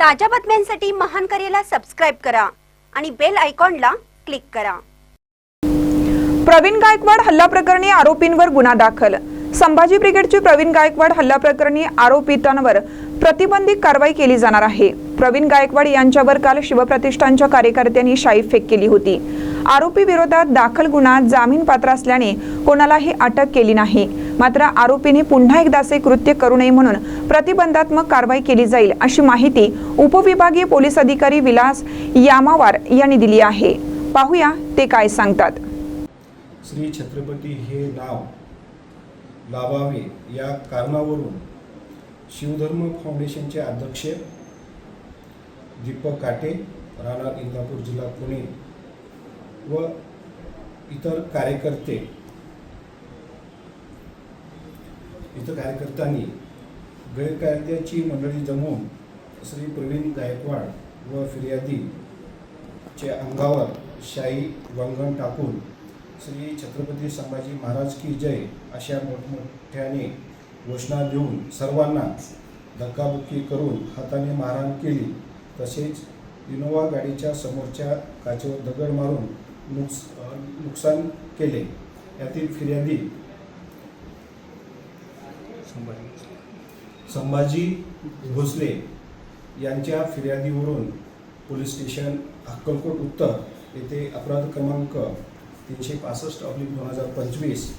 ताज्या बातम्यांसाठी महान करेला सबस्क्राईब करा आणि बेल आयकॉनला क्लिक करा. प्रवीण गायकवाड हल्ला प्रकरणी आरोपींवर गुन्हा दाखल. संभाजी ब्रिगेडचे प्रवीण गायकवाड हल्ला प्रकरणी आरोपितांवर प्रतिबंधित कारवाई केली जाणार आहे. प्रवीण गायकवाड यांच्यावर काल शिवप्रतिष्ठानच्या कार्यकर्त्यांनी शाई फेक केली होती. आरोपी विरोधात दाखल गुन्हा जामीन पात्र असल्याने कोणालाही अटक केली नाही. मात्र आरोपीने पुन्हा एकदा असे कृत्य करू नये म्हणून प्रतिबंधात्मक कारवाई केली जाईल अशी माहिती उपविभागीय पोलीस अधिकारी विलास यामावार यांनी दिली आहे. पाहूया ते काय सांगतात. श्री छत्रपती हे नाव लावावे या कारणावरून शिवधर्म फाउंडेशनचे अध्यक्ष दीपक काटे राहणार इंदापूर जिल्हा पुणे व इतर कार्यकर्ते इथं कार्यकर्त्यांनी गैरकायद्याची मंडळी जमवून श्री प्रवीण गायकवाड व फिर्यादीचे अंगावर शाई वंगण टाकून श्री छत्रपती संभाजी महाराज की जय अशा मोठमोठ्याने घोषणा देऊन सर्वांना धक्काबुक्की करून हाताने मारहाण केली. तसेच इनोवा गाडीच्या समोरच्या काचेवर दगड मारून नुकस नुकसान केले. यातील फिर्यादी संभाजी. भोसले यांच्या फिर्यादीवरून पोलीस स्टेशन अक्कलकोट उत्तर येथे अपराध क्रमांक तीनशे पासष्ट ऑब्लिक दोन हजार पंचवीस